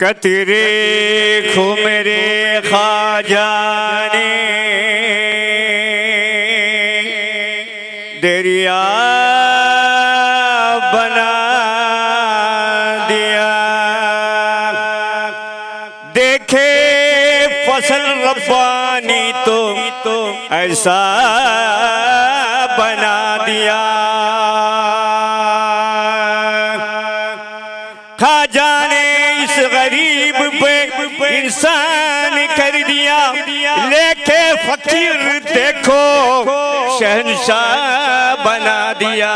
کترے خو میرے خواجانے دریا بنا دیا۔ دیکھے فصل ربانی تو ایسا بنا دیا۔ فقیر دیکھو شہنشاہ بنا دیا۔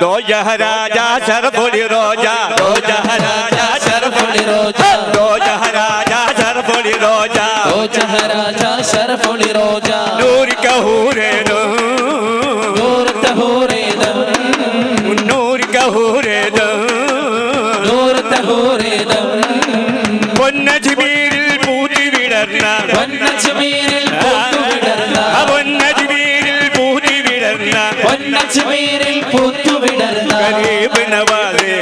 دو یہ راجہ سر الروجہ دو یہ راجہ شرف دو یہ راجہ سر الروجہ دو یہ راجہ شرف الروجہ نور۔ വിടർന്ന പൊന്നച്ചുമീരിൽ പൂത്തു വിടർന്ന പൊന്നച്ചുമീരിൽ പൂതി വിടർന്ന പൊന്നച്ചുമീരിൽ പൂത്തു വിടർന്ന കരീബ് നവാദേ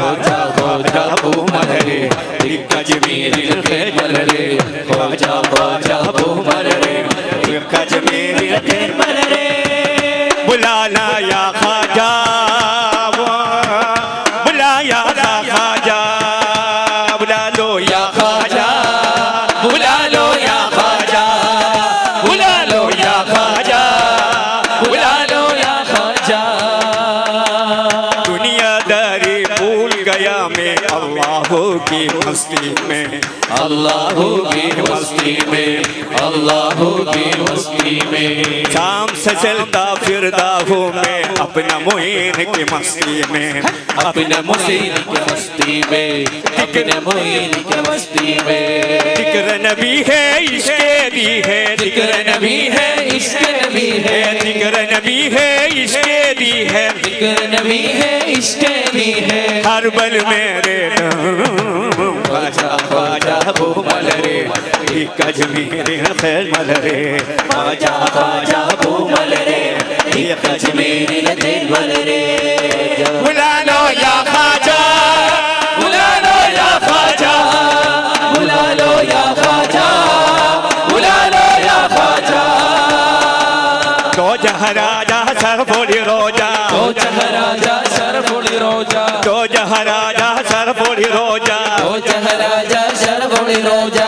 ഹോജാ ഹോജാ പൂമലരെ തിക്കജ്മീരിൽ കേമലരെ ഹോജാ ഹോജാ പൂമലരെ തിക്കജ്മീരിൽ കേമലരെ ബുലാനാ യാ ഖാജാ گیا میں اللہ کی مستی میں اللہ کی مستی میں اللہ کی مستی میں۔ شام سے چلتا پھرتا ہوں میں اپنا معین کی مستی میں۔ اپنا معین کی مستی میں اپنا معین کی مستی میں۔ ذکر نبی ہے عشق بھی ہے۔ ذکر نبی ہے عشق نبی ہے۔ ذکر نبی ہے عشق بیٹی ہے نبی ہے، عشق علی ہے۔ ہر بل میرے نام، خواجہ خواجہ، ابو ملرے۔ کج میرے خیر ملرے۔ رے خواجہ، ابو ملرے۔ کج میرے دل ملرے۔ بلانو یا خواجہ بلانو یا خواجہ۔ بلانو یا خواجہ جہراج लो या ख्वाजा तो जहराजा सर बोली रोजा ओ चहराजा शरफुली रोजा तो जहराजा सर बोली रोजा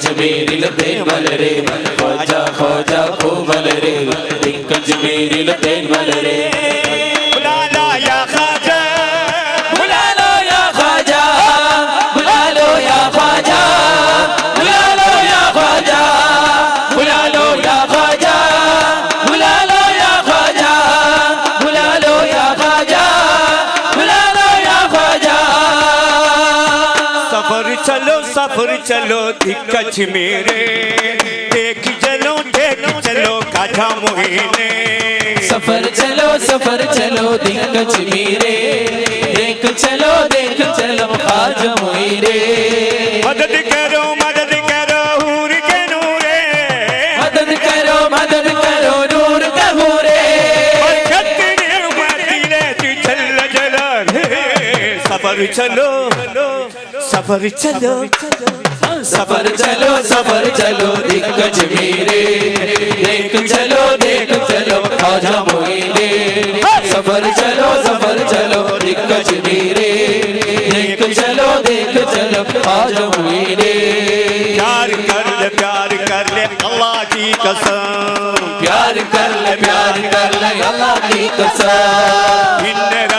کجمیریل لے مل رے خواجہ خواجہ کو مل رے دن کجمیریل پین مل رے चलो दिक्कत मेरे देख चलो देख चलो काठा मोहिने सफर चलो सफर चलो दिक्कत मेरे देख चलो देख चलो आज मोरे सफर चलो सफर चलो सफर चलो सफर चलो दिक्कत मेरे देख चलो देख चलो आजा मोरे सफर चलो सफर चलो दिक्कत मेरे देख चलो देख चलो आजा मोरे प्यार कर ले प्यार कर ले अल्लाह की कसम प्यार कर ले प्यार कर ले अल्लाह की कसम दिन रात छोड़ी नहीं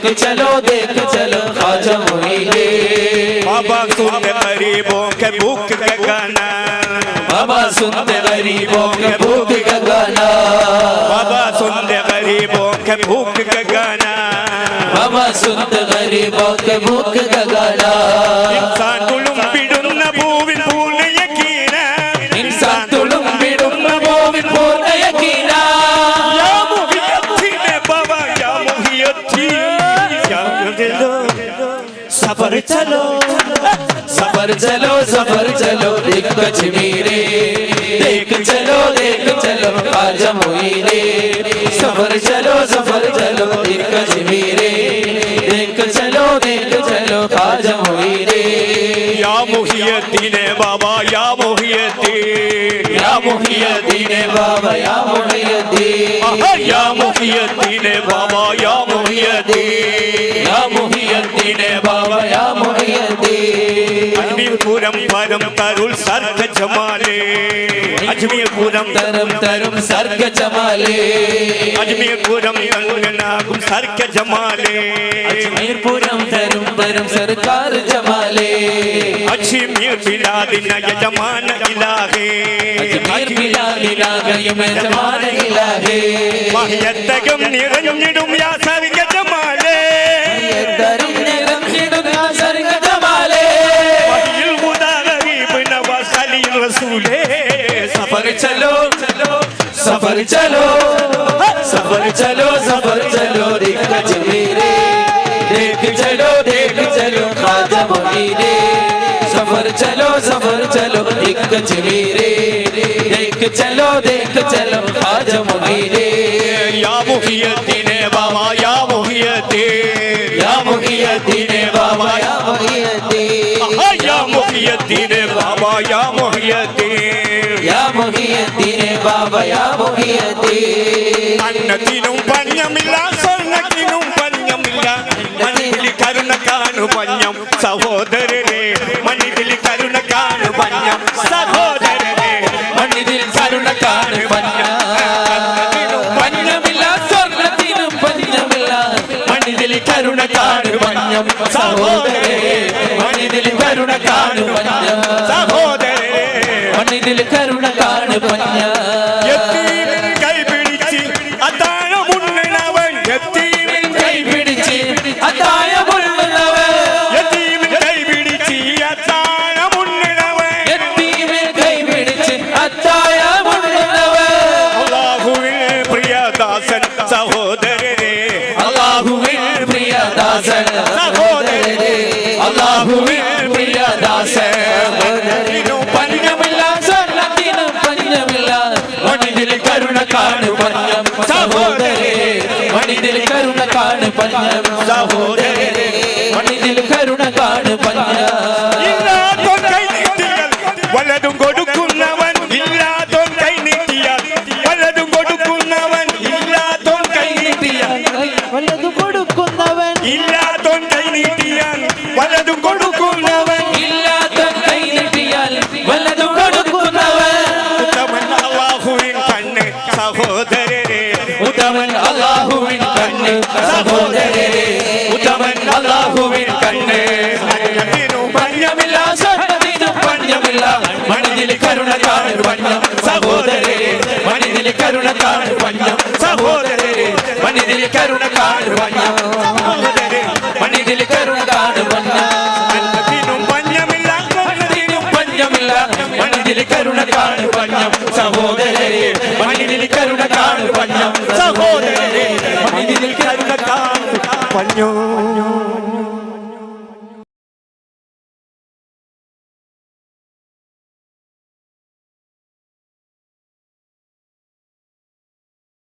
देख चलो देख चलो ख्वाजा मोरे बाबा सुन गरीबों के भूख का गाना बाबा सुनते गरीबों के भूख का गाना बाबा सुन गरीबों के भूख का गाना बाबा सुनते गरीबों के भूख का गाना چلو سفر چلو دیکھ کچھ میرے دیکھ چلو دیکھ چلو آجم میرے سفر چلو سفر چلو دیکھ کچھ میرے دیکھ چلو دیکھ چلو آجم میرے یا محیدین بابا یا محیدین۔ یا محیدین بابا یا محیدین۔ یا محیدین بابا یا محیدین۔ یا محیدین بابا یا محیدین۔ അജ്മീർ പൂരം പരം തരുൾ സർഗ ജമാലേ അജ്മീർ പൂരം തരം തരും സർഗ ജമാലേ അജ്മീർ പൂരം തങ്ങനാകും സർഗ ജമാലേ അജ്മീർപുരം തരും തരും സർക്കാർ ജമാലേ അജ്മീർ ബിലാദിന യജമാന ഇലാഹേ. അജ്മീർ ബിലാലിലാകയും യജമാന ഇലാഹേ. മഹ്യത്തകം നിറഞ്ഞിടും യാ സർഗ ജമാലേ തരും चलो सफर चलो सफर चलो सफर चलो दिक्कत मेरे देख चलो देख चलो खाजा मोहिने सफर चलो सफर चलो दिक्कत मेरे देख चलो देख चलो खाजा मोहिने या मुहियती ने बाबा या मुहियती या मुहियती ने बाबा या मुहियती या मुहियती ने बाबा या മുഹിയത്തിനെ ബാബയാ മുഹിയത്തി അന്നത്തിനും പഞ്ഞമില്ല സ്വർണത്തിനും പഞ്ഞമില്ല. മണിയിൽ കരുണ കാണു പഞ്ഞം സഹോദരനെ. മണിയിൽ കരുണ കാണു പഞ്ഞം സഹോദരനെ. മണിയിൽ കരുണ കാണു പഞ്ഞം. പഞ്ഞമില്ല സ്വർണത്തിനും പഞ്ഞമില്ല. മണിയിൽ കരുണ കാണു പഞ്ഞം സഹോദരേ മണിയിൽ കരുണ കാണു പഞ്ഞം സഹോദര કન્યા പഞ്ഞ സഹോദരരെ മണ്ണിൽ കരുണ കാണ് പഞ്ഞ കൈ നീട്ടിയാൽ വല്ലതും കൊടുക്കുന്നവൻ ഇല്ലാത്തോ കൈ നീട്ടിയാൽ വല്ലതും കൊടുക്കുന്നവൻ ഇല്ലാത്തോ കൈ നീട്ടിയാൽ വല്ലതും കൊടുക്കുന്നവൻ ഇല്ലാത്തോ കൈ നീട്ടിയാൽ വല്ലതും കൊടുക്കുന്നവൻ ഉത്തമൻ അള്ളാഹുവിൻ കണ്ണ് സഹോദരരെ ഉത്തമൻ അള്ളാഹുവിൻ കണ്ണ് സഹോദരൻ കരുണ കാണു പഞ്ഞം സഹോദരേ മണിതിൽ കരുണ കാണു പഞ്ഞം മഞ്ഞമിനും മഞ്ഞമില്ല മണിതിലും പഞ്ഞമില്ല മണിതിൽ കരുണ കാണു പഞ്ഞം സഹോദരരെ മണിതിൽ കരുണ കാണു പഞ്ഞം സഹോദരരെ മണിതിൽ കരുണ കാണു പഞ്ഞോ